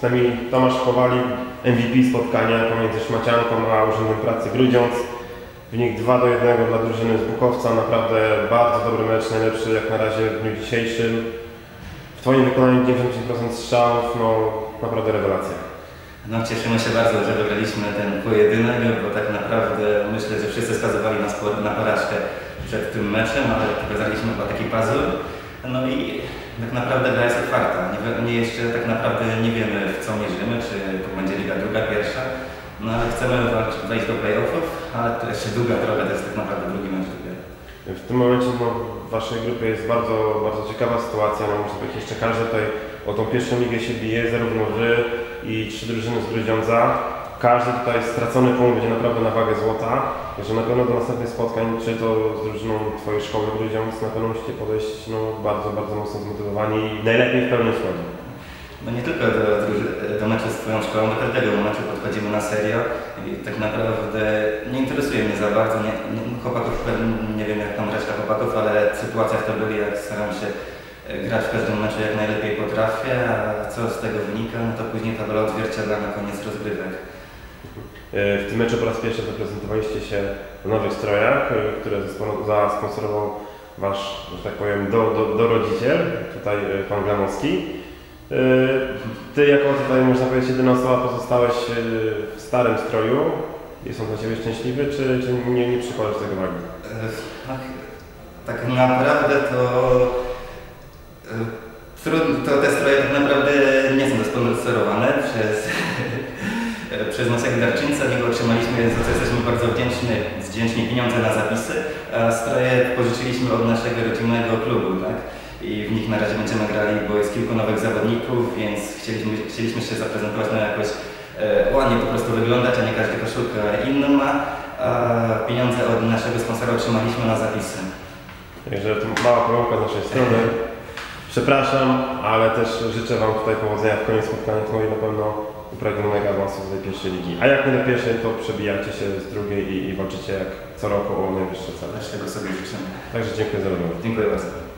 Z nami Tomasz Kowalik, MVP spotkania pomiędzy Szmacianką a Urzędem Pracy Grudziądz. Wynik 2 do 1 dla drużyny z Bukowca. Naprawdę bardzo dobry mecz, najlepszy jak na razie w dniu dzisiejszym. W Twoim wykonaniu 90% strzałów, no naprawdę rewelacja. No cieszymy się bardzo, że wygraliśmy ten pojedynek, bo tak naprawdę myślę, że wszyscy skazywali nas na porażkę przed tym meczem, ale pokazaliśmy chyba taki pazur. No i tak naprawdę gra jest otwarta. Nie, nie jeszcze tak naprawdę nie wiemy w co mierzymy, czy to będzie liga druga, pierwsza. No ale chcemy wejść do playoffów, ale to jeszcze długa droga, to jest tak naprawdę drugi mecz dopiero. W tym momencie no, w Waszej grupie jest bardzo, bardzo ciekawa sytuacja. No, muszę powiedzieć, jeszcze każdy tutaj o tą pierwszą ligę się bije, zarówno Wy i trzy drużyny z Grudziądza. Każdy tutaj stracony punkt będzie naprawdę na wagę złota. Także na pewno do następnych spotkań, czy to z drużyną Twojej szkoły Grudziądz, na pewno musicie podejść no, bardzo, bardzo mocno zmotywowani i najlepiej w pełnym składzie. No nie tylko do, druży- do meczu z Twoją szkołą, do każdego meczu podchodzimy na serio i tak naprawdę nie interesuje mnie za bardzo, nie, nie, chłopaków, nie wiem jak tam reszta chłopaków, ale w sytuacjach to byli, jak staram się e, grać w każdym meczu jak najlepiej potrafię, a co z tego wynika, no to później tabela odzwierciedla na koniec rozgrywek. W tym meczu po raz pierwszy zaprezentowaliście się w nowych strojach, które zaspo- zasponsorował Wasz, że tak powiem, do, do, dorodziciel, tutaj e, Pan Glanowski. E, Ty jako tutaj, można powiedzieć, jedyna osoba pozostałeś e, w starym stroju. Jest on dla Ciebie szczęśliwy, czy, czy nie, nie przykładasz tego wagi? Ach, Tak naprawdę to, to te stroje tak naprawdę nie są zasponsorowane przez, przez nas jak darczyńca, niego otrzymaliśmy, za co jesteśmy bardzo wdzięczni, wdzięczni pieniądze na zapisy, a stroje pożyczyliśmy od naszego rodzinnego klubu, tak? I w nich na razie będziemy grali, bo jest kilku nowych zawodników, więc chcieliśmy, chcieliśmy się zaprezentować na jakoś e, ładnie po prostu wyglądać, a nie każdy koszulkę inną ma. A pieniądze od naszego sponsora otrzymaliśmy na zapisy. Także to mała pomyłka z naszej strony. Przepraszam, ale też życzę Wam tutaj powodzenia w koniec spotkania, no i na pewno upragnionego awansu do tej pierwszej ligi. A jak nie do pierwszej, to przebijacie się z drugiej i, i walczycie jak co roku o najwyższe cele. Też tego sobie życzymy. Także dziękuję za rozmowę. Dziękuję bardzo.